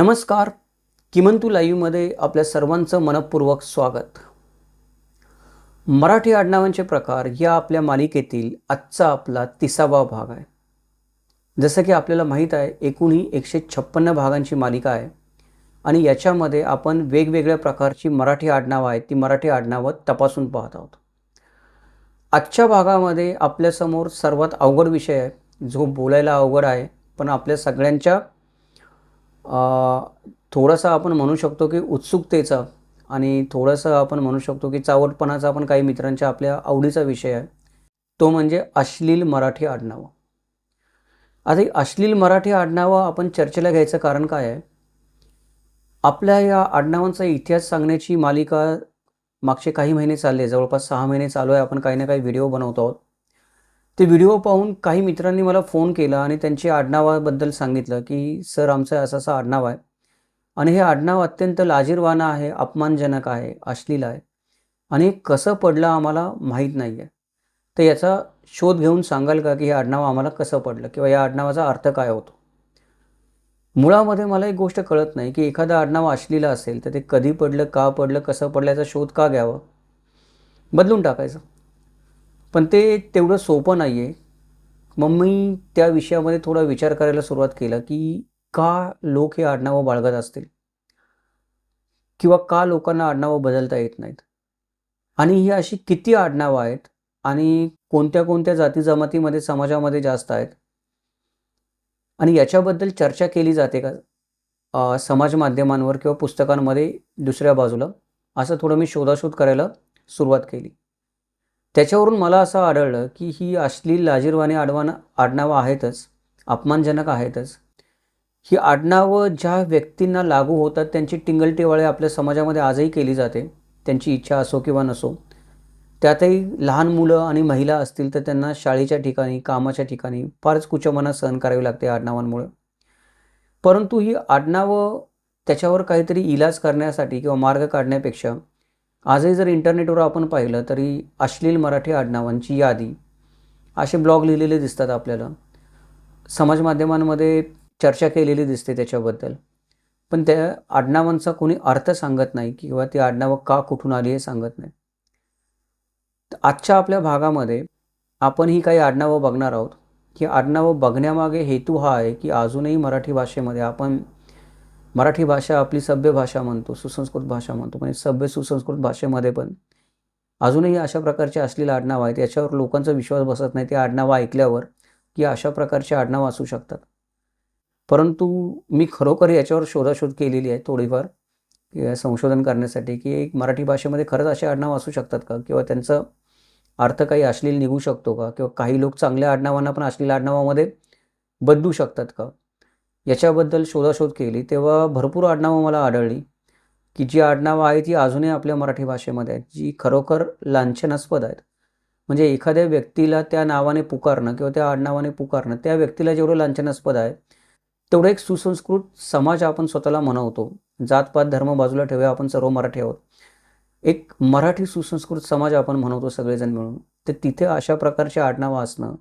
नमस्कार. किमंतू लाईव्हमध्ये आपल्या सर्वांचं मनपूर्वक स्वागत. मराठी आडनावांचे प्रकार या आपल्या मालिकेतील आजचा आपला तिसावा भाग आहे. जसं की आपल्याला माहीत आहे एकूणही एकशे छप्पन्न भागांची मालिका आहे आणि याच्यामध्ये आपण वेगवेगळ्या प्रकारची मराठी आडनावं आहेत ती मराठी आडनावं तपासून पाहत आहोत. आजच्या भागामध्ये आपल्यासमोर सर्वात अवघड विषय आहे जो बोलायला अवघड आहे पण आपल्या सगळ्यांच्या थोडासा आपण म्हणू शकतो की उत्सुकतेचा आणि थोडंसं आपण म्हणू शकतो की चावटपणाचा पण काही मित्रांच्या आपल्या आवडीचा विषय आहे. तो म्हणजे अश्लील मराठी आडनावं. आता अश्लील मराठी आडनावं आपण चर्चेला घ्यायचं कारण काय आहे? आपल्या या आडनावांचा इतिहास सांगण्याची मालिका मागचे काही महिने चालले जवळपास सहा महिने चालू आहे आपण काही ना काही व्हिडिओ बनवतो आहोत. ते व्हिडिओ पाहून काही मित्रांनी मला फोन केला आणि त्यांची आडनावाबद्दल सांगितलं की सर आमचं असं असं आडनाव आहे आणि हे आडनाव अत्यंत लाजीरवाणं आहे अपमानजनक आहे अश्लील आहे आणि हे कसं पडलं आम्हाला माहीत नाही आहे तर याचा शोध घेऊन सांगाल का की हे आडनाव आम्हाला कसं पडलं किंवा या आडनावाचा अर्थ काय होतो? मुळामध्ये मला एक गोष्ट कळत नाही की एखादं आडनाव अश्लील असेल तर ते कधी पडलं का पडलं कसं पडलं याचा शोध का घ्यावा? बदलून टाकायचं. पण ते तेवढं सोपं नाही आहे मग मी त्या विषयामध्ये थोडा विचार करायला सुरुवात केला की का लोक हे आडनावं बाळगत असतील? किंवा का लोकांना आडनावं बदलता येत नाहीत? आणि ही अशी किती आडनावं आहेत? आणि कोणत्या कोणत्या जाती जमातीमध्ये समाजामध्ये जास्त आहेत? आणि याच्याबद्दल चर्चा केली जाते का? समाज माध्यमांवर किंवा पुस्तकांमध्ये दुसऱ्या बाजूला? असं थोडं मी शोधाशोध करायला सुरुवात केली. त्याच्यावरून मला असं आढळलं की ही अश्लील लाजीरवाणी आडवानं आडनावं आहेतच अपमानजनक आहेतच. ही आडनावं ज्या व्यक्तींना लागू होतात त्यांची टिंगलटिवाळे आपल्या समाजामध्ये आजही केली जाते त्यांची इच्छा असो किंवा नसो. त्यातही लहान मुलं आणि महिला असतील तर त्यांना शाळेच्या ठिकाणी कामाच्या ठिकाणी फारच कुचमना सहन करावी लागते आडनावांमुळं आडनावांमुळे. परंतु ही आडनावं त्याच्यावर काहीतरी इलाज करण्यासाठी किंवा मार्ग काढण्यापेक्षा आजही जर इंटरनेटवर आपण पाहिलं तरी अश्लील मराठी आडनावांची यादी असे ब्लॉग लिहिलेले दिसतात आपल्याला. समाज माध्यमांमध्ये चर्चा केलेली दिसते त्याच्याबद्दल. पण त्या आडनावांचा कोणी अर्थ सांगत नाही किंवा ती आडनावं का कुठून आली हे सांगत नाही. आजच्या आपल्या भागामध्ये आपण ही काही आडनावं बघणार आहोत. की आडनावं बघण्यामागे हेतू हा आहे की अजूनही मराठी भाषेमध्ये आपण मराठी भाषा आपली सभ्य भाषा म्हणतो सुसंस्कृत भाषा म्हणतो म्हणजे सभ्य सुसंस्कृत भाषेमध्ये पण अजूनही अशा प्रकारचे असलेले आडनाव आहेत याच्यावर लोकांचा विश्वास बसत नाही. ते आडनावं ऐकल्यावर की अशा प्रकारचे आडनावं असू शकतात. परंतु मी खरोखर याच्यावर शोधाशोध केलेली आहे थोडीफार संशोधन करण्यासाठी की एक मराठी भाषेमध्ये खरंच असे आडनाव असू शकतात का? किंवा त्यांचं अर्थ काही अश्लील निघू शकतो का? किंवा काही लोक चांगल्या आडनावांना पण अश्लील आडनावामध्ये बदलू शकतात का? याच्याबद्दल शोधाशोध केली तेव्हा भरपूर आडनावं मला आढळली की जी आडनावं आहेत ती अजूनही आपल्या मराठी भाषेमध्ये आहेत जी खरोखर लांछनास्पद आहेत. म्हणजे एखाद्या व्यक्तीला त्या नावाने पुकारणं किंवा त्या आडनावाने पुकारणं त्या व्यक्तीला जेवढं लांछनास्पद आहे तेवढं एक सुसंस्कृत समाज आपण स्वतःला म्हणवतो. जातपात धर्म बाजूला ठेवूया आपण सर्व मराठी आहोत. एक मराठी सुसंस्कृत समाज आपण म्हणवतो सगळेजण मिळून. तर तिथे अशा प्रकारचे आडनावं असणं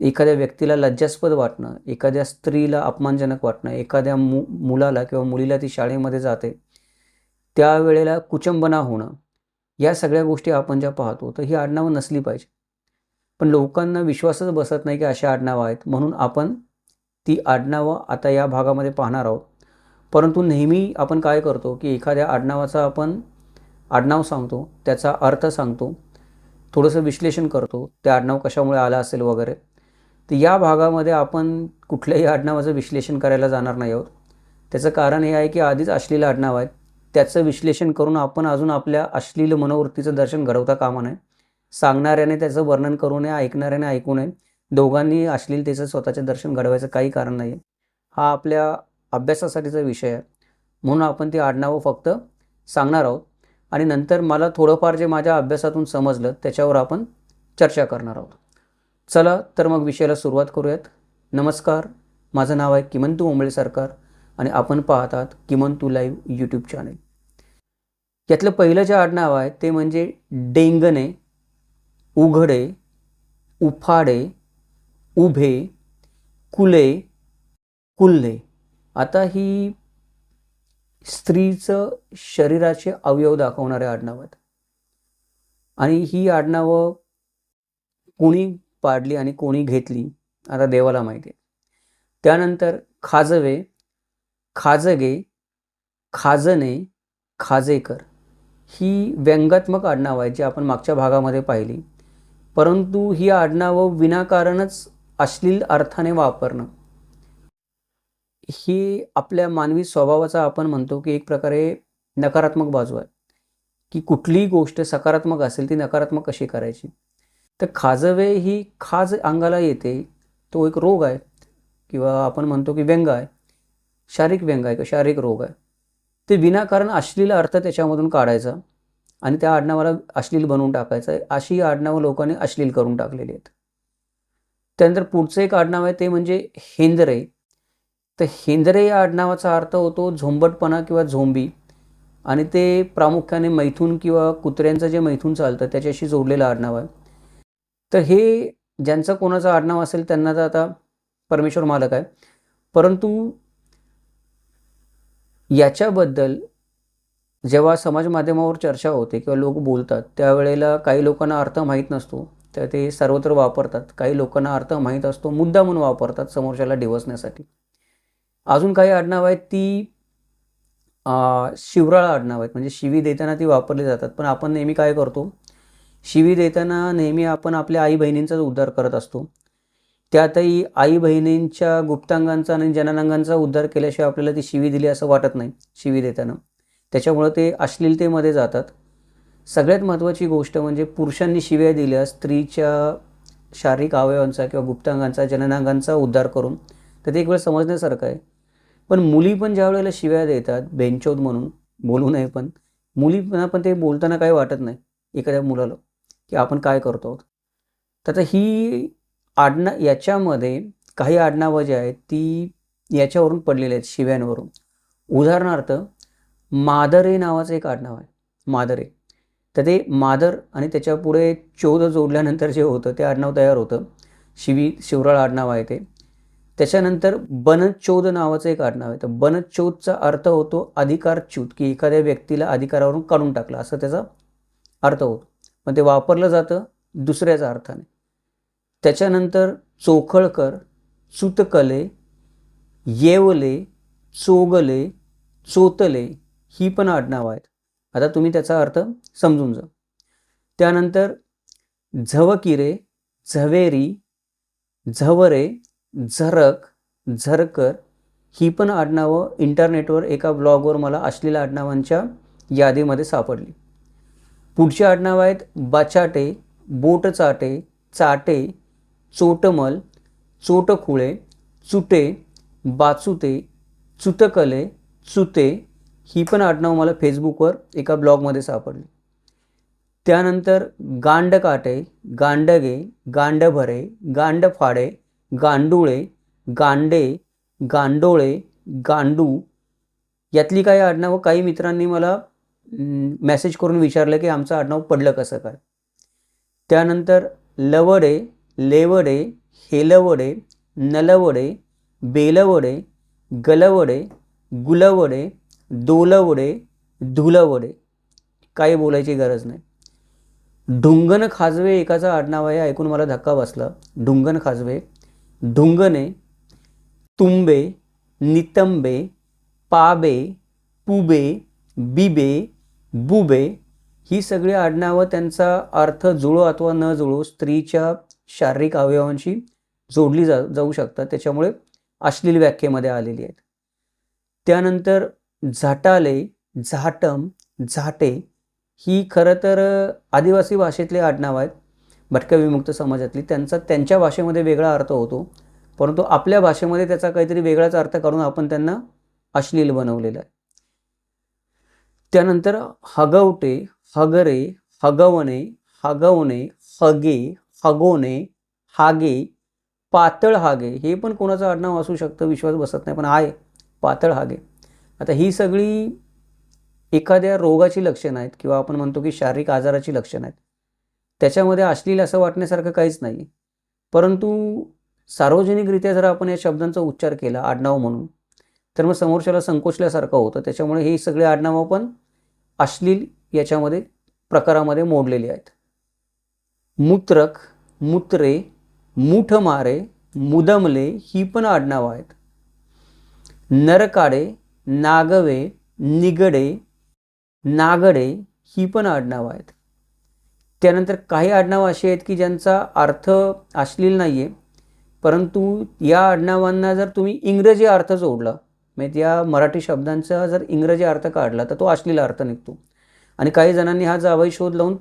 एखाद्या व्यक्तीला लज्जास्पद वाटणं एखाद्या स्त्रीला अपमानजनक वाटणं एखाद्या मु मुलाला किंवा मुलीला ती शाळेमध्ये जाते त्यावेळेला कुचंबना होणं या सगळ्या गोष्टी आपण ज्या पाहतो तर ही आडनावं नसली पाहिजे. पण लोकांना विश्वासच बसत नाही की अशा आडनावं आहेत म्हणून आपण ती आडनावं आता या भागामध्ये पाहणार आहोत. परंतु नेहमी आपण काय करतो की एखाद्या आडनावाचा आपण आडनाव सांगतो त्याचा अर्थ सांगतो थोडंसं विश्लेषण करतो ते आडनाव कशामुळे आलं असेल वगैरे. तर या भागामध्ये आपण कुठल्याही आडनावाचं विश्लेषण करायला जाणार नाही आहोत. त्याचं कारण हे आहे की आधीच अश्लील आडनाव आहेत. त्याचं विश्लेषण करून आपण अजून आपल्या अश्लील मनोवृत्तीचं दर्शन घडवता कामा नये. सांगणाऱ्याने त्याचं वर्णन करू नये ऐकणाऱ्याने ऐकू नये. दोघांनी अश्लीलतेचं स्वतःचे दर्शन घडवायचं काही कारण नाही. आहे हा आपल्या अभ्यासासाठीचा विषय आहे. म्हणून आपण ती आडनावं फक्त सांगणार आहोत. आणि नंतर मला थोडंफार जे माझ्या अभ्यासातून समजलं त्याच्यावर आपण चर्चा करणार आहोत. चला तर मग विषयाला सुरुवात करूयात. नमस्कार माझं नाव आहे किमंतू ओंबळे सरकार आणि आपण पाहतात किमंतू लाईव्ह यूट्यूब चॅनेल यातलं पहिलं जे आडनाव आहे ते म्हणजे डेंगणे उघडे उफाडे उभे कुले कुल्हे आता ही स्त्रीचं शरीराचे अवयव दाखवणारे आडनाव आहेत. आणि ही आडनावं कोणी पाडली आणि कोणी घेतली आता देवाला माहिती आहे. त्यानंतर खाजवे खाजगे खाजने खाजेकर ही व्यंगात्मक आडनावं आहेत जी आपण मागच्या भागामध्ये पाहिली. परंतु ही आडनावं विनाकारणच अश्लील अर्थाने वापरणं ही आपल्या मानवी स्वभावाचा आपण म्हणतो की एक प्रकारे नकारात्मक बाजू आहे. की कुठलीही गोष्ट सकारात्मक असेल ती नकारात्मक कशी करायची? तर खाजवे ही खाज अंगाला येते. तो एक रोग आहे. किंवा आपण म्हणतो की व्यंग आहे. शारीरिक व्यंग आहे किंवा शारीरिक रोग आहे. ते विनाकारण अश्लील अर्थ त्याच्यामधून काढायचा आणि त्या आडनावाला अश्लील बनवून टाकायचं. आहे अशी आडनावं लोकांनी अश्लील करून टाकलेली आहेत. त्यानंतर पुढचं एक आडनाव आहे ते म्हणजे हेंद्रे तर हेंद्रे या आडनावाचा अर्थ होतो झोंबटपणा किंवा झोंबी. आणि ते प्रामुख्याने मैथून किंवा कुत्र्यांचं जे मैथून चालतं त्याच्याशी जोडलेलं आडनाव आहे. तर हे ज्यांचं कोणाचं आडनाव असेल त्यांना तर आता परमेश्वर मालक आहे. परंतु याच्याबद्दल जेव्हा समाज माध्यमावर चर्चा होते किंवा लोक बोलतात त्यावेळेला काही लोकांना अर्थ माहीत नसतो. तर ते सर्वत्र वापरतात. काही लोकांना अर्थ माहीत असतो मुद्दा म्हणून वापरतात समोरच्याला डिवसण्यासाठी अजून काही आडनाव आहेत ती शिवराळ आडनाव आहेत. म्हणजे शिवी देताना ती वापरली जातात. पण आपण नेहमी काय करतो शिवी देताना नेहमी आपण आपल्या आई बहिणींचाच उद्धार करत असतो. त्यातही आई बहिणींच्या गुप्तांगांचा आणि जननांगांचा उद्धार केल्याशिवाय आपल्याला ती शिवी दिली असं वाटत नाही शिवी देताना. त्याच्यामुळं ते अश्लीलतेमध्ये जातात. सगळ्यात महत्त्वाची गोष्ट म्हणजे पुरुषांनी शिव्या दिल्या स्त्रीच्या शारीरिक अवयवांचा किंवा गुप्तांगांचा जननांगांचा उद्धार करून. तर ते एक वेळ समजण्यासारखं आहे. पण मुली पण ज्या वेळेला शिव्या देतात बेंचोद म्हणून बोलू नये पण मुलींना पण ते बोलताना काही वाटत नाही एखाद्या मुलाला. की आपण काय करतो? आहोत तर ही आडना याच्यामध्ये काही आडनावं जी आहेत ती याच्यावरून पडलेली आहेत शिव्यांवरून. उदाहरणार्थ मादरे नावाचं एक आडनाव आहे मादरे. तर ते मादर आणि त्याच्यापुढे चोद जोडल्यानंतर जे होतं ते आडनाव तयार होतं. शिवी शिवराळ आडनाव आहे ते. त्याच्यानंतर बनचोद नावाचं एक आडनाव आहे. तर बनचोदचा अर्थ होतो अधिकारच्यूत की एखाद्या व्यक्तीला अधिकारावरून काढून टाकला असं त्याचा अर्थ होतो. पण ते वापरलं जातं दुसऱ्याचा अर्थाने. त्याच्यानंतर चोखळकर चुतकले येवले चोगले चोतले ही पण आडनावं आहेत. आता तुम्ही त्याचा अर्थ समजून जा. त्यानंतर झवकिरे झवेरी झवरे झरक झरकर ही पण आडनावं इंटरनेटवर एका ब्लॉगवर मला असलेल्या आडनावांच्या यादीमध्ये सापडली. पुढची आडनावं आहेत बचाटे बोटचाटे चाटे चोटमल चोटखुळे चुटे बाचुते चुतकले चुते ही पण आडनाव मला फेसबुकवर एका ब्लॉगमध्ये सापडली. त्यानंतर गांडकाटे गांडगे गांडभरे गांडफाडे गांडुळे गांडे गांडोळे गांडू यातली काही आडनावं काही मित्रांनी मला मेसेज करून विचारलं की आमचं आडनाव पडलं कसं काय? त्यानंतर लवडे लेवडे हेलवडे नलवडे बेलवडे गलवडे गुलवडे दोलवडे धुलवडे. काही बोलायची गरज नाही. ढुंगण खाजवे एकाचा आडनाव आहे ऐकून मला धक्का बसला. ढुंगण खाजवे ढुंगणे तुंबे नितंबे पाबे पुबे बिबे बुबे ही सगळी आडनावं त्यांचा अर्थ जुळो अथवा न जुळो स्त्रीच्या शारीरिक अवयवांशी जोडली जा जाऊ शकतात. त्याच्यामुळे अश्लील व्याख्येमध्ये आलेली आहेत. त्यानंतर झाटाले झाटम झाटे ही खरं तर आदिवासी भाषेतले आडनाव आहेत. भटक्या विमुक्त समाजातली. त्यांचा त्यांच्या भाषेमध्ये वेगळा अर्थ होतो. परंतु आपल्या भाषेमध्ये त्याचा काहीतरी वेगळाच अर्थ काढून आपण त्यांना अश्लील बनवलेला आहे. त्यानंतर हगवटे हगरे हगवणे हगवणे हगे हगोणे हागे पातळ हागे. हे पण कोणाचं आडनाव असू शकतं विश्वास बसत नाही पण आहे पातळ हागे. आता ही सगळी एखाद्या रोगाची लक्षणं आहेत किंवा आपण म्हणतो की शारीरिक आजाराची लक्षणं आहेत. त्याच्यामध्ये अश्लील असं वाटण्यासारखं काहीच नाही. परंतु सार्वजनिकरित्या जर आपण या शब्दांचा उच्चार केला आडनाव म्हणून तर मग समोरच्याला संकोचल्यासारखं होतं. त्याच्यामुळे हे सगळे आडनावं पण अश्लील याच्यामध्ये प्रकारामध्ये मोडलेली आहेत. मूत्रक मूत्रे मुठमारे मुदमले ही पण आडनावं आहेत. नरकाडे नागवे निगडे नागडे ही पण आडनावं आहेत. त्यानंतर काही आडनावं अशी आहेत की ज्यांचा अर्थ अश्लील नाही आहे परंतु या आडनावांना जर तुम्ही इंग्रजी अर्थ जोडला म्हणजे त्या मराठी शब्दांचा जर इंग्रजी अर्थ काढला तर तो अश्लील अर्थ निघतो. आणि काही जणांनी हा जावाई शोध लावून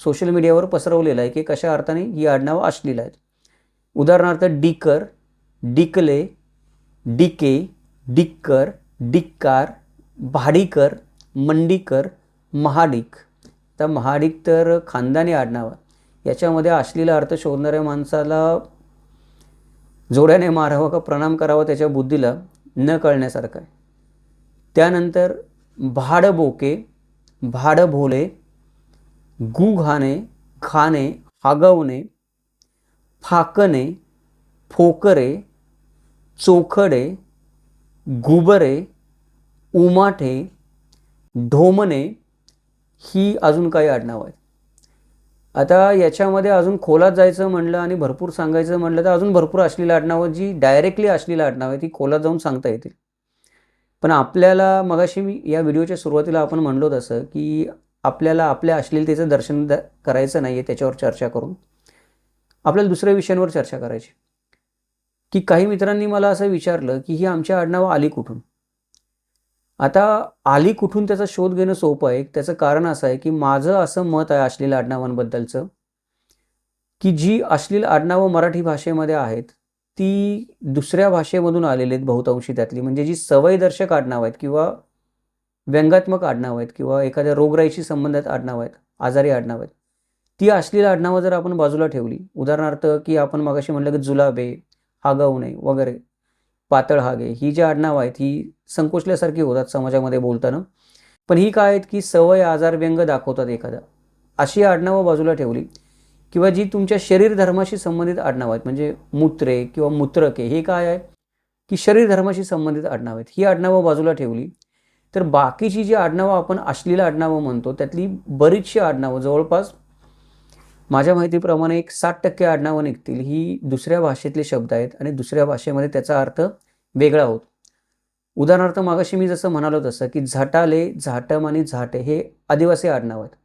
सोशल मीडियावर पसरवलेला आहे की कशा अर्थाने ही आडनावं अश्लील आहेत. उदाहरणार्थ डिकर डिकले डिके डिक्कर डिक्कार भाडीकर मंडीकर महाडिक. तर महाडिक तर खानदानी आडनाव याच्यामध्ये अश्लील अर्थ शोधणाऱ्या माणसाला जोड्याने मारावं का प्रणाम करावा त्याच्या बुद्धीला न कळण्यासारखं आहे. त्यानंतर भाडबोके भाडभोले गुघाणे खाणे हागवणे फाकणे फोकरे चोखडे गुबरे उमाठे ढोमणे ही अजून काही आडनावं आहेत. आता याच्यामध्ये अजून खोलात जायचं म्हणलं आणि भरपूर सांगायचं म्हणलं तर अजून भरपूर अश्लील आडनावं जी डायरेक्टली अश्लील आडनावं आहे ती खोलात जाऊन सांगता येतील. पण आपल्याला मगाशी मी या व्हिडिओच्या सुरुवातीला आपण म्हणलो तसं की आपल्याला आपल्या अश्लीलतेचं दर्शन द करायचं नाही आहे त्याच्यावर चर्चा करून. आपल्याला दुसऱ्या विषयांवर चर्चा करायची. की काही मित्रांनी मला असं विचारलं की ही आमच्या आडनावं आली कुठून? आता आली कुठून त्याचा शोध घेणं सोपं आहे. त्याचं कारण असं आहे की माझं असं मत आहे अश्लील आडनावांबद्दलचं की जी अश्लील आडनावं मराठी भाषेमध्ये आहेत ती दुसऱ्या भाषेमधून आलेली आहेत बहुतांशी त्यातली. म्हणजे जी सवयदर्शक आडनावं आहेत किंवा व्यंगात्मक आडनावं आहेत किंवा एखाद्या रोगराईशी संबंधित आडनावं आहेत आजारी आडनावं आहेत ती अश्लील आडनावं जर आपण बाजूला ठेवली उदाहरणार्थ की आपण मगाशी म्हटलं की जुलाबे हागवणे वगैरे पातळ हागे. ही जी आडनावं आहेत ही संकोचल्यासारखी होतात समाजामध्ये बोलताना. पण ही काय आहेत की सवय आजार व्यंग दाखवतात एखादा. अशी आडनावं बाजूला ठेवली किंवा जी तुमच्या शरीर धर्माशी संबंधित आडनावं आहेत म्हणजे मूत्रे किंवा मूत्रके हे काय आहे? की शरीर धर्माशी संबंधित आडनावं आहेत. ही आडनावं बाजूला ठेवली तर बाकीची जी आडनावं आपण अश्लील आडनावं म्हणतो त्यातली बरीचशी आडनावं जवळपास माझ्या माहितीप्रमाणे एक साठ टक्के आडनावं निघतील ही दुसऱ्या भाषेतले शब्द आहेत आणि दुसऱ्या भाषेमध्ये त्याचा अर्थ वेगळा होतो. उदाहरणार्थ मागाशी मी जसं म्हणालो तसं की झाटाले झाटम आणि झाटे हे आदिवासी आडनाव आहेत.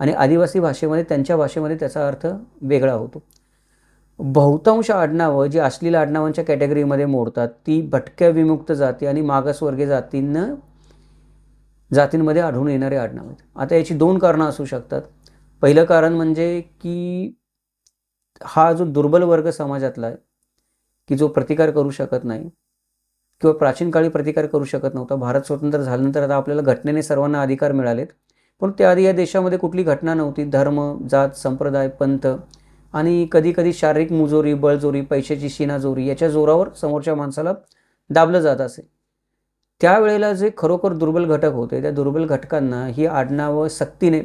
आणि आदिवासी भाषेमध्ये त्यांच्या भाषेमध्ये त्याचा अर्थ वेगळा होतो. बहुतांश आडनावं जी अश्लील आडनावांच्या कॅटेगरीमध्ये मोडतात ती भटक्या विमुक्त जाती आणि मागासवर्गीय जातींना जातींमध्ये आढळून येणारे आडनाव आहेत. आता याची दोन कारणं असू शकतात. पहिलं कारण म्हणजे की हा जो दुर्बल वर्ग समाजातला आहे की जो प्रतिकार करू शकत नाही किंवा प्राचीन काळी प्रतिकार करू शकत नव्हता भारत स्वतंत्र झाल्यानंतर आता आपल्याला घटनेने सर्वांना अधिकार मिळालेत. पण त्याआधी या देशामध्ये कुठली घटना नव्हती धर्म जात संप्रदाय पंथ आणि कधीकधी शारीरिक मुजोरी बळजोरी पैशाची शिनाजोरी याच्या जोरावर समोरच्या माणसाला दाबलं जात असे. त्यावेळेला जे खरोखर दुर्बल घटक होते त्या दुर्बल घटकांना ही आडनावं सक्तीने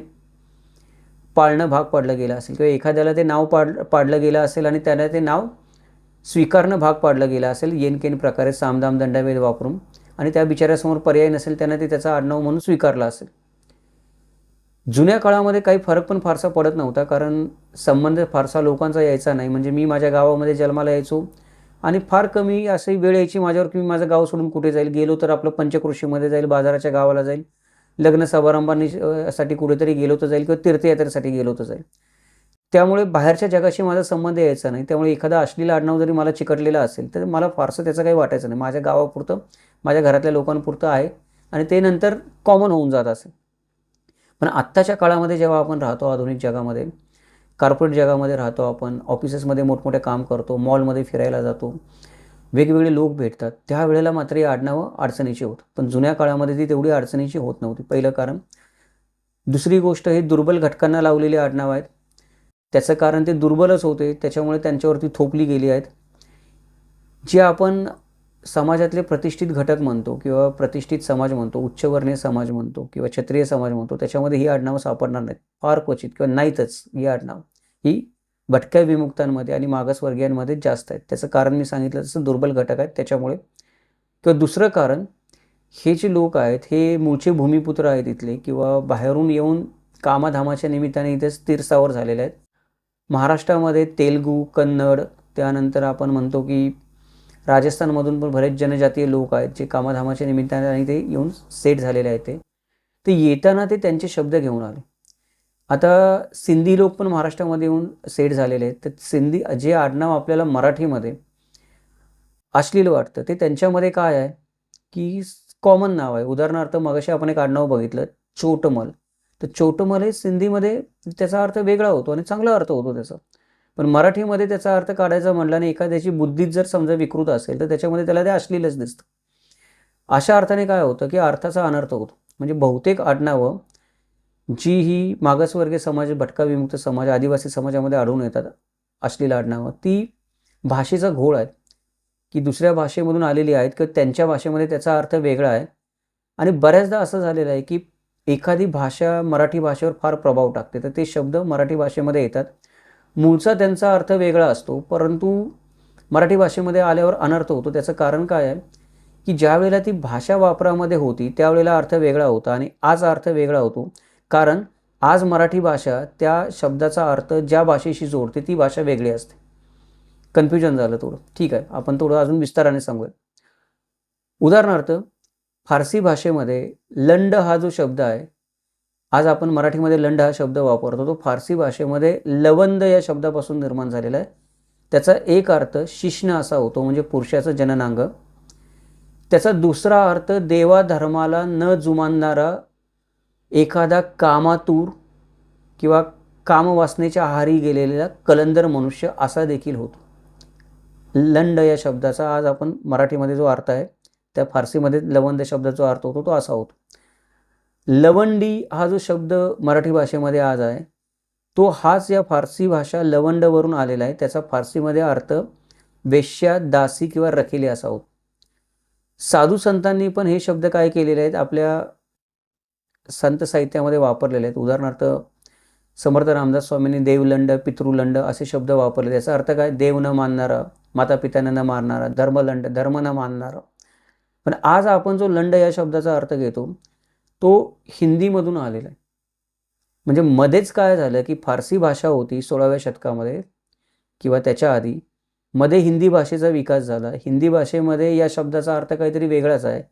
पाळणं भाग पाडलं गेलं असेल किंवा एखाद्याला ते नाव पाड पाडलं गेलं असेल आणि त्याला ते नाव स्वीकारणं भाग पाडलं गेलं असेल येनकेन प्रकारे सामदाम दंडावेद वापरून आणि त्या बिचाऱ्यासमोर पर्याय नसेल त्यांना ते त्याचा आडनाव म्हणून स्वीकारला असेल. जुन्या काळामध्ये काही फरक पण फारसा पडत नव्हता कारण संबंध फारसा लोकांचा यायचा नाही. म्हणजे मी माझ्या गावामध्ये जन्माला यायचो आणि फार कमी असे वेळ यायची माझ्यावर की मी माझं गाव सोडून कुठे जाईल. गेलो तर आपलं पंचकृषीमध्ये जाईल बाजाराच्या गावाला जाईल. लग्न समारंभांसाठी कुठेतरी गेलो तर जाईल किंवा तीर्थयात्रेसाठी गेलो तर जाईल. त्यामुळे बाहेरच्या जगाशी माझा संबंध यायचा नाही. त्यामुळे एखादा अश्लील आडनाव जरी मला चिकटलेला असेल तर मला फारसं त्याचं काही वाटायचं नाही. माझ्या गावापुरतं माझ्या घरातल्या लोकांपुरतं आहे आणि ते नंतर कॉमन होऊन जात असेल. पण आत्ताच्या काळामध्ये जेव्हा आपण राहतो आधुनिक जगामध्ये कॉर्पोरेट जगामध्ये राहतो आपण ऑफिसेसमध्ये मोठमोठे काम करतो मॉलमध्ये फिरायला जातो वेगवेगळे लोक भेटतात. त्यावेळेला मात्र ही आडनावं अडचणीची होत. पण जुन्या काळामध्ये ती तेवढी अडचणीची होत नव्हती. पहिलं कारण दुसरी गोष्ट हे दुर्बल घटकांना लावलेली आडनावं आहेत. त्याचं कारण ते दुर्बलच होते. त्याच्यामुळे त्यांच्यावरती थोपली गेली आहेत. जे आपण समाजातले प्रतिष्ठित घटक म्हणतो किंवा प्रतिष्ठित समाज म्हणतो उच्चवर्णीय समाज म्हणतो किंवा क्षत्रिय समाज म्हणतो त्याच्यामध्ये ही आडनावं सापडणार नाहीत. फार क्वचित किंवा नाहीतच ही आडनाव. ही भटक्या विमुक्तांमध्ये आणि मागासवर्गीयांमध्ये जास्त आहेत. त्याचं कारण मी सांगितलं तसं दुर्बल घटक आहेत त्याच्यामुळे. किंवा दुसरं कारण हे जे लोक आहेत हे मूळचे भूमिपुत्र आहेत इथले किंवा बाहेरून येऊन कामाधामाच्या निमित्ताने इथे स्थिरस्थावर झालेले आहेत. महाराष्ट्रामध्ये तेलगू कन्नड त्यानंतर आपण म्हणतो की राजस्थानमधून पण बरेच जनजातीय लोक आहेत जे कामाधामाच्या निमित्ताने आणि ते येऊन सेट झालेले आहेत ते. ते येताना ते त्यांचे शब्द घेऊन आले. आता सिंधी लोक पण महाराष्ट्रामध्ये येऊन सेट झालेले आहेत. तर सिंधी जे आडनाव आपल्याला मराठीमध्ये अश्लील वाटतं ते त्यांच्यामध्ये काय आहे? की कॉमन नाव आहे. उदाहरणार्थ मगाशी आपण एक आडनाव बघितलं चोटमल. तर चोटमल हे सिंधीमध्ये त्याचा अर्थ वेगळा होतो आणि चांगला अर्थ होतो त्याचा. पण मराठीमध्ये त्याचा अर्थ काढायचा म्हणल्याने एखाद्याची बुद्धीच जर समजा विकृत असेल तर त्याच्यामध्ये त्याला ते अश्लीलच दिसतं. अशा अर्थाने काय होतं की अर्थाचा अनर्थ होतो. म्हणजे बहुतेक आडनावं जी ही मागासवर्गीय समाज भटका विमुक्त समाज आदिवासी समाजामध्ये आढळून येतात असलेली आडनावं ती भाषेचा घोळ आहे की दुसऱ्या भाषेमधून आलेली आहेत किंवा त्यांच्या भाषेमध्ये त्याचा अर्थ वेगळा आहे. आणि बऱ्याचदा असं झालेलं आहे की एखादी भाषा मराठी भाषेवर फार प्रभाव टाकते तर ते शब्द मराठी भाषेमध्ये येतात. मूळचा त्यांचा अर्थ वेगळा असतो परंतु मराठी भाषेमध्ये आल्यावर अनर्थ होतो. त्याचं कारण काय आहे की ज्या वेळेला ती भाषा वापरामध्ये होती त्यावेळेला अर्थ वेगळा होता आणि आज अर्थ वेगळा होतो. कारण आज मराठी भाषा त्या शब्दाचा अर्थ ज्या भाषेशी जोडते ती भाषा वेगळी असते. कन्फ्युजन झालं थोडं. ठीक आहे. आपण थोडं अजून विस्ताराने सांगूया उदाहरणार्थ फारसी भाषेमध्ये लंड हा जो शब्द आहे आज आपण मराठीमध्ये लंड हा शब्द वापरतो तो फारसी भाषेमध्ये लवंद या शब्दापासून निर्माण झालेला आहे. त्याचा एक अर्थ शिष्ण असा होतो म्हणजे पुरुषाचं जननांग. त्याचा दुसरा अर्थ देवा धर्माला न जुमानणारा एखादा कामातूर किंवा कामवासनेच्या आहारी गेलेला कलंदर मनुष्य असा देखील होतो. लंड या शब्दाचा आज आपण मराठीमध्ये जो अर्थ आहे त्या फारसीमध्ये लवंद शब्दाचा अर्थ होतो तो असा होतो. लवंडी हा जो शब्द मराठी भाषेमध्ये आज आहे तो हाच या फारसी भाषा लवंडवरून आलेला आहे. त्याचा फारसीमध्ये अर्थ वेश्या दासी किंवा रखेली असा होतो. साधू संतांनी पण हे शब्द काय केलेले आहेत आपल्या संत साहित्यामध्ये वापरलेले आहेत. उदाहरणार्थ समर्थ रामदास स्वामींनी देवलंड पितृलंड असे शब्द वापरले याचा अर्थ काय? देव न मानणारा माता पित्यांना न मारणारा धर्मलंड धर्म न मानणारा. पण आज आपण जो लंड या शब्दाचा अर्थ घेतो तो हिंदीमधून आलेला आहे. म्हणजे मध्येच काय झालं की फारसी भाषा होती सोळाव्या शतकामध्ये किंवा त्याच्या आधी. मध्ये हिंदी भाषेचा विकास झाला. हिंदी भाषेमध्ये या शब्दाचा अर्थ काहीतरी वेगळाच आहे.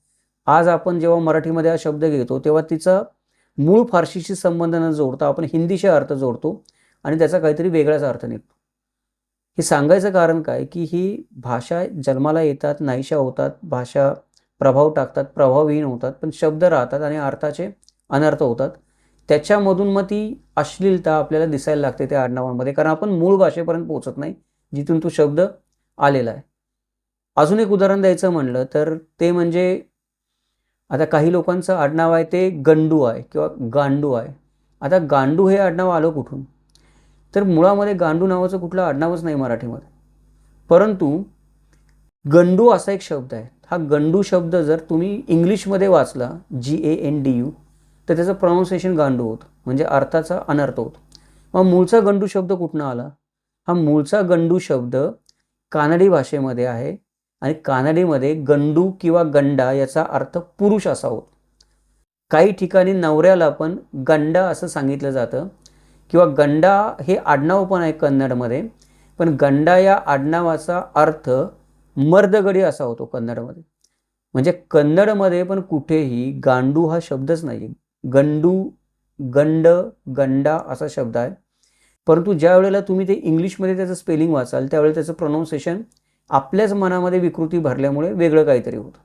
आज आपण जेव्हा मराठीमध्ये हा शब्द घेतो तेव्हा तिचा मूळ फारशीशी संबंध न जोडता आपण हिंदीशी अर्थ जोडतो आणि त्याचा काहीतरी वेगळाच अर्थ निघतो. हे सांगायचं कारण काय? की ही भाषा जन्माला येतात नाहीशा होतात भाषा प्रभाव टाकतात प्रभावहीन होतात पण शब्द राहतात आणि अर्थाचे अनर्थ होतात. त्याच्यामधून मग ती अश्लीलता आपल्याला दिसायला लागते त्या आडनावांमध्ये कारण आपण मूळ भाषेपर्यंत पोहोचत नाही जिथून तो शब्द आलेला आहे. अजून एक उदाहरण द्यायचं म्हणलं तर ते म्हणजे आता काही लोकांचं आडनाव आहे ते गंडू आहे किंवा गांडू आहे. आता गांडू हे आडनाव आलं कुठून? तर मुळामध्ये गांडू नावाचं कुठलं आडनावच नाही मराठीमध्ये. परंतु गंडू असा एक शब्द आहे. हा गंडू शब्द जर तुम्ही इंग्लिशमध्ये वाचला G A N D U तर त्याचं प्रोनाऊन्सिएशन गांडू होतं. म्हणजे अर्थाचा अनर्थ होतो. मग मूळचा गंडू शब्द कुठनं आला? हा मूळचा गंडू शब्द कानडी भाषेमध्ये आहे. आणि कानडीमध्ये गंडू किंवा गंडा याचा अर्थ पुरुष असा होतो काही ठिकाणी नवऱ्याला पण गंडा असं सांगितलं जातं किंवा गंडा हे आडनाव पण आहे कन्नडमध्ये पण गंडा या आडनावाचा अर्थ मर्दगडी असा होतो कन्नडमध्ये. म्हणजे कन्नडमध्ये पण कुठेही गांडू हा शब्दच नाही गंडू गंड गंडा असा शब्द आहे. परंतु ज्या वेळेला तुम्ही ते इंग्लिशमध्ये त्याचं स्पेलिंग वाचाल त्यावेळेला त्याचं प्रोनाऊन्सिएशन आपल्याच मनामध्ये विकृती भरल्यामुळे वेगळं काहीतरी होतं.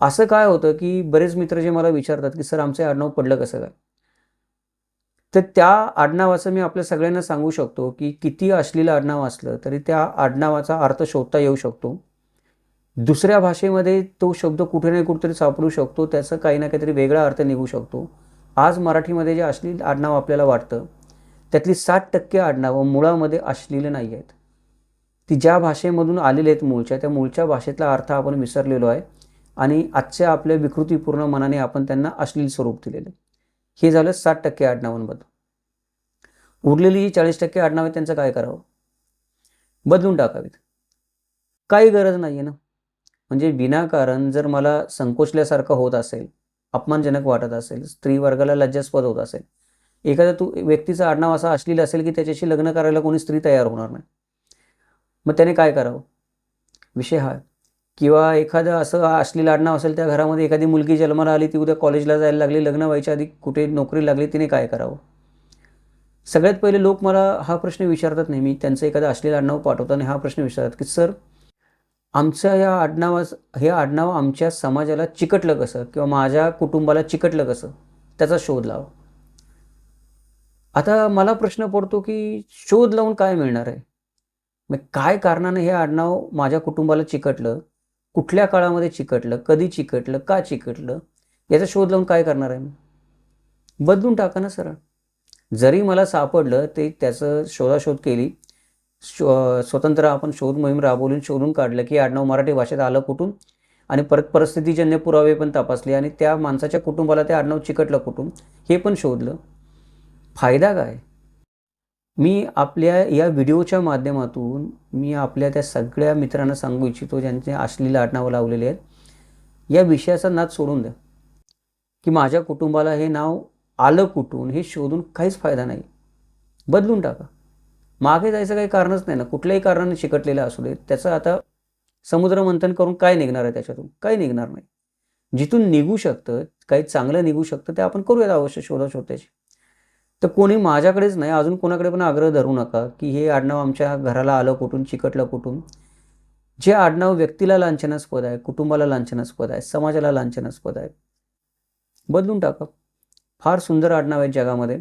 असं काय होतं की बरेच मित्र जे मला विचारतात की सर आमचं आडनाव पडलं कसं काय? तर त्या आडनावाचं मी आपल्या सगळ्यांना सांगू शकतो की किती अश्लील आडनाव असलं तरी त्या आडनावाचा अर्थ शोधता येऊ शकतो. दुसऱ्या भाषेमध्ये तो शब्द कुठे ना कुठेतरी सापडू शकतो त्याचा काही ना काहीतरी वेगळा अर्थ निघू शकतो. आज मराठीमध्ये जे अश्लील आडनाव आपल्याला वाटतं त्यातली साठ टक्के आडनावं मुळामध्ये अश्लील नाही आहेत ती ज्या भाषेमधून आलेले आहेत मूळच्या त्या मूळच्या भाषेतला अर्थ आपण विसरलेलो आहे आणि आजच्या आपल्या विकृतीपूर्ण मनाने आपण त्यांना अश्लील स्वरूप दिलेलं. हे झालं साठ टक्के आडनावांबद्दल उरलेली जी चाळीस टक्के आडनावे त्यांचं काय करावं? बदलून टाकावीत. काही गरज नाही आहे ना. म्हणजे विनाकारण जर मला संकोचल्यासारखं होत असेल अपमानजनक वाटत असेल स्त्री वर्गाला लज्जास्पद होत असेल एखाद्या तू व्यक्तीचा आडनाव असा अश्लील असेल की त्याच्याशी लग्न करायला कोणी स्त्री तयार होणार नाही. मग त्याने काय करावं? विषय हा. किंवा एखादं असं असली आडनाव असेल त्या घरामध्ये एखादी मुलगी जन्माला आली ती उद्या कॉलेजला जायला लागली लग्न व्हायच्या आधी कुठे नोकरी लागली तिने काय करावं? सगळ्यात पहिले लोक मला हा प्रश्न विचारतात नाही मी त्यांचं एखादं असलेलं आडनाव पाठवताना हा प्रश्न विचारतात की सर आमचं या आडनावाच हे आडनाव आमच्या समाजाला चिकटलं कसं? किंवा माझ्या कुटुंबाला चिकटलं कसं? त्याचा शोध लावा. आता मला प्रश्न पडतो की शोध लावून काय मिळणार आहे? मग काय कारणानं हे आडनाव माझ्या कुटुंबाला चिकटलं? कुठल्या काळामध्ये चिकटलं? कधी चिकटलं? का चिकटलं? याचा शोध लावून काय करणार आहे मी? बदलून टाका ना सरळ. जरी मला सापडलं ते त्याचं शोधाशोध केली शो स्वतंत्र आपण शोध मोहीम राबवून शोधून काढलं की आडनाव मराठी भाषेत आलं कुठून? आणि परत परिस्थितीजन्य पुरावे पण तपासले आणि त्या माणसाच्या कुटुंबाला ते आडनाव चिकटलं कुठून? हे पण शोधलं. फायदा काय? मी आपल्या या व्हिडिओच्या माध्यमातून मी आपल्या त्या सगळ्या मित्रांना सांगू इच्छितो ज्यांचे अश्लील आडनावं लावलेले आहेत या विषयाचा नाद सोडून द्या. की माझ्या कुटुंबाला हे नाव आलं कुठून हे शोधून काहीच फायदा नाही. बदलून टाका. मागे जायचं काही कारणच नाही ना. कुठल्याही कारणाने चिकटलेलं असू दे. त्याचं आता समुद्र मंथन करून काय निघणार आहे त्याच्यातून? काही निघणार नाही. जिथून निघू शकतं काही चांगलं निघू शकतं ते आपण करूयात अवश्य शोधाशोध त्याची तर कोणी माझ्याकडेच नाही अजून कोणाकडे पण आग्रह धरू नका की हे आडनाव आमच्या घराला आलं कुठून चिकटलं कुठून. जे आडनाव व्यक्तीला लांछनास्पद आहे कुटुंबाला लांछनास्पद आहे समाजाला लांछनास्पद आहे बदलून टाका. फार सुंदर आडनाव आहेत जगामध्ये.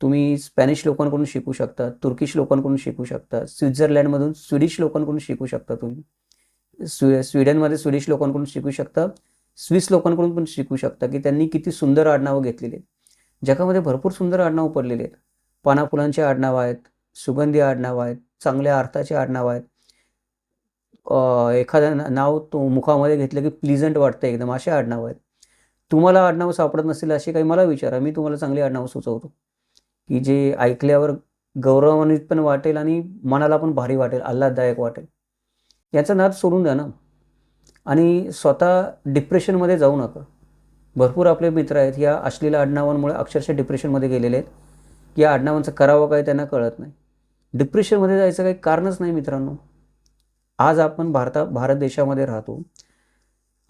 तुम्ही स्पॅनिश लोकांकडून शिकू शकता तुर्किश लोकांकडून शिकू शकता स्वित्झर्लंडमधून स्वीडिश लोकांकडून शिकू शकता तुम्ही. स्वी स्वीडनमध्ये स्वीडिश लोकांकडून शिकू शकता स्विस लोकांकडून पण शिकू शकता की त्यांनी किती सुंदर आडनावं घेतलेली आहेत. जगामध्ये भरपूर सुंदर आडनावं पडलेली आहेत. पानाफुलांचे आडनाव आहेत सुगंधी आडनाव आहेत चांगल्या अर्थाचे आडनाव आहेत. एखादं नाव तो मुखामध्ये घेतलं की प्लिझंट वाटतं एकदम असे आडनाव आहेत. तुम्हाला आडनाव सापडत नसेल अशी काही मला विचारा मी तुम्हाला चांगली आडनावं सुचवतो. की जे ऐकल्यावर गौरवान्वित पण वाटेल आणि मनाला पण भारी वाटेल आल्हाददायक वाटेल. याचा नाद सोडून द्या ना. आणि स्वतः डिप्रेशनमध्ये जाऊ नका. भरपूर आपले मित्र आहेत. या अश्लील आडनावांमुळे अक्षरशः डिप्रेशनमध्ये गेलेले आहेत. की या आडनावांचं करावं काय त्यांना कळत नाही. डिप्रेशनमध्ये जायचं काही कारणच नाही मित्रांनो. आज आपण भारता भारत देशामध्ये राहतो.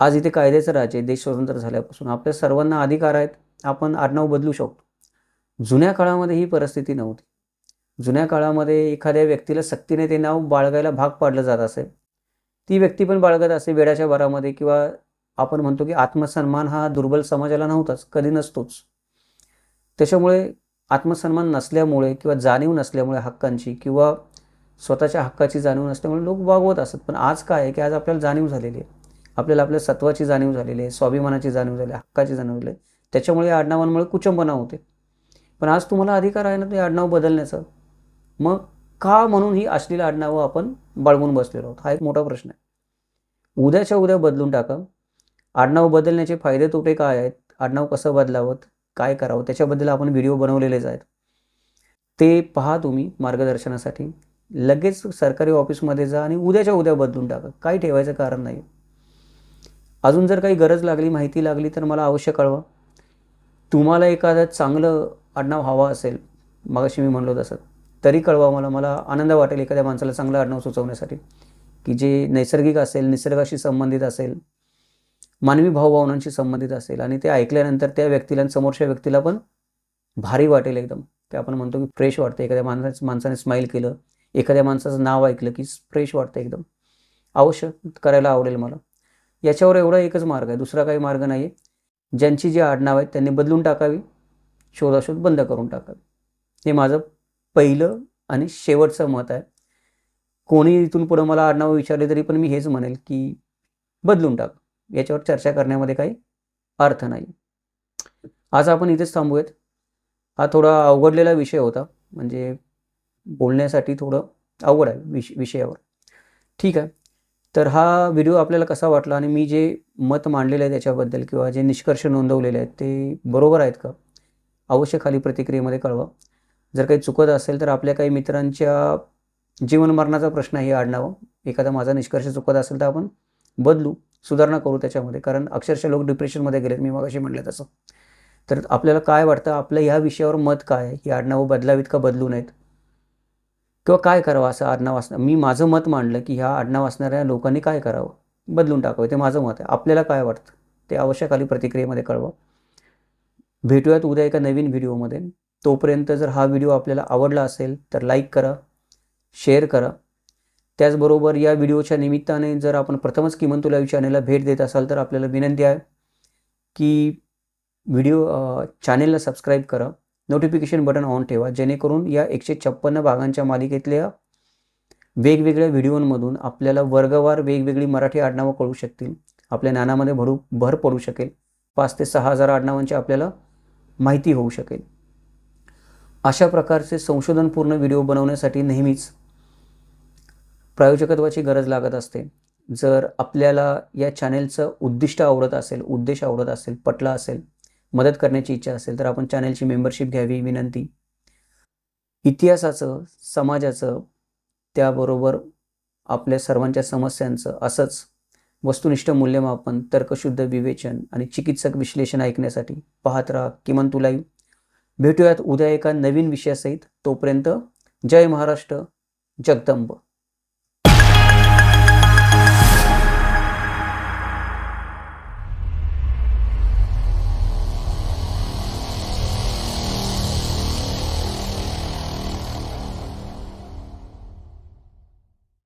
आज इथे कायद्याचं राज्य आहे. देश स्वतंत्र झाल्यापासून आपल्या सर्वांना अधिकार आहेत. आपण आडनाव बदलू शकतो. जुन्या काळामध्ये ही परिस्थिती नव्हती. जुन्या काळामध्ये एखाद्या व्यक्तीला सक्तीने ते नाव बाळगायला भाग पाडलं जात असेल ती व्यक्ती पण बाळगत असे वेड्याच्या भरामध्ये किंवा आपण म्हणतो की आत्मसन्मान हा दुर्बल समाजाला नव्हताच कधी नसतोच. त्याच्यामुळे आत्मसन्मान नसल्यामुळे किंवा जाणीव नसल्यामुळे हक्कांची किंवा स्वतःच्या हक्काची जाणीव नसल्यामुळे लोक वागवत असत. पण आज काय आहे की आज आपल्याला जाणीव झालेली आहे. आपल्याला आपल्या सत्वाची जाणीव झालेली आहे स्वाभिमानाची जाणीव झाली आहे हक्काची जाणीव झाली आहे. त्याच्यामुळे या आडनावांमुळे कुचंबना होते. पण आज तुम्हाला अधिकार आहे ना ते आडनाव बदलण्याचं. मग का म्हणून ही असलेली आडनावं आपण बाळगून बसलेलो आहोत? हा एक मोठा प्रश्न आहे. उद्याच्या उद्या बदलून टाका. आडनाव बदलण्याचे फायदे तोटे काय आहेत? आडनाव कसं बदलावं? काय करावं? त्याच्याबद्दल आपण व्हिडिओ बनवलेलेच आहेत. ते पहा तुम्ही मार्गदर्शनासाठी. लगेच सरकारी ऑफिसमध्ये जा आणि उद्याच्या उद्या बदलून टाका. काही ठेवायचं कारण नाही. अजून जर काही गरज लागली माहिती लागली तर मला अवश्य कळवा. तुम्हाला एखादं चांगलं आडनाव हवं असेल मगाशी मी म्हणलो तसं तरी कळवा मला. मला आनंद वाटेल एखाद्या माणसाला चांगलं आडनाव सुचवण्यासाठी. की जे नैसर्गिक असेल निसर्गाशी संबंधित असेल मानवी भावभावनांशी संबंधित असेल आणि ते ऐकल्यानंतर त्या व्यक्तीला आणि समोरच्या व्यक्तीला पण भारी वाटेल एकदम. ते आपण म्हणतो की फ्रेश वाटतं. एखाद्या माणसाचं माणसाने स्माईल केलं एखाद्या माणसाचं नाव ऐकलं की फ्रेश वाटतं एकदम. अवश्य करायला आवडेल मला. याच्यावर एवढा एकच मार्ग आहे. दुसरा काही मार्ग नाही आहे ज्यांची जी आडनाव आहेत त्यांनी बदलून टाकावी. शोधाशोध बंद करून टाकावी. हे माझं पहिलं आणि शेवटचं मत आहे. कोणी इथून पुढं मला आडनावं विचारले तरी पण मी हेच म्हणेल की बदलून टाक. याच्यावर चर्चा करण्यामध्ये काही अर्थ नाही. आज आपण इथेच थांबूयात. हा थोडा अवघडलेला विषय होता. म्हणजे बोलण्यासाठी थोडं अवघड आहे विष विषयावर. ठीक आहे. तर हा व्हिडिओ आपल्याला कसा वाटला आणि मी जे मत मांडलेलं आहे त्याच्याबद्दल किंवा जे निष्कर्ष नोंदवलेले आहेत ते बरोबर आहेत का? अवश्य खाली प्रतिक्रियेमध्ये कळवा. जर काही चुकत असेल तर आपल्या काही मित्रांच्या जीवनमरणाचा प्रश्न आहे आडणावं एखादा माझा निष्कर्ष चुकत असेल तर आपण बदलू सुधारणा करू त्याच्यामध्ये. कारण अक्षरशः लोक डिप्रेशनमध्ये गेलेत मी मगाशी म्हटलं तसं. तर आपल्याला काय वाटतं? आपलं ह्या विषयावर मत काय आहे? ही आडनावं बदलावीत का बदलू नयेत? किंवा काय करावं असं आडनाव असणं? मी माझं मत मांडलं की ह्या आडनाव असणाऱ्या लोकांनी काय करावं? बदलून टाकावं. ते माझं मत आहे. आपल्याला काय वाटतं? ते आवश्यक आली प्रतिक्रियेमध्ये कळवा. भेटूयात उद्या एका नवीन व्हिडिओमध्ये. तोपर्यंत जर हा व्हिडिओ आपल्याला आवडला असेल तर लाईक करा शेअर करा. त्याचबरोबर या व्हिडिओच्या निमित्ताने जर आपण प्रथमच किमान तुला चॅनेलला भेट देत असाल तर आपल्याला विनंती आहे की व्हिडिओ चॅनेलला सबस्क्राईब करा. नोटिफिकेशन बटन ऑन ठेवा. जेणेकरून या एकशे छप्पन्न भागांच्या मालिकेतल्या वेगवेगळ्या व्हिडिओंमधून आपल्याला वर्गवार वेगवेगळी मराठी आडनावं कळू शकतील. आपल्या ज्ञानामध्ये भरू भर पडू शकेल. पाच ते सहा हजार आडनावांची आपल्याला माहिती होऊ शकेल. अशा प्रकारचे संशोधनपूर्ण व्हिडिओ बनवण्यासाठी नेहमीच प्रायोजकत्वाची गरज लागत असते. जर आपल्याला या चॅनेलचं उद्दिष्ट आवडत असेल उद्देश आवडत असेल पटला असेल मदत करण्याची इच्छा असेल तर आपण चॅनेलची मेंबरशिप घ्यावी विनंती. इतिहासाचं समाजाचं त्याबरोबर आपल्या सर्वांच्या समस्यांचं असंच वस्तुनिष्ठ मूल्यमापन तर्कशुद्ध विवेचन आणि चिकित्सक विश्लेषण ऐकण्यासाठी पाहत राहा. किमान तुलाही भेटूयात उद्या एका नवीन विषयासहित. तोपर्यंत जय महाराष्ट्र जगदंब.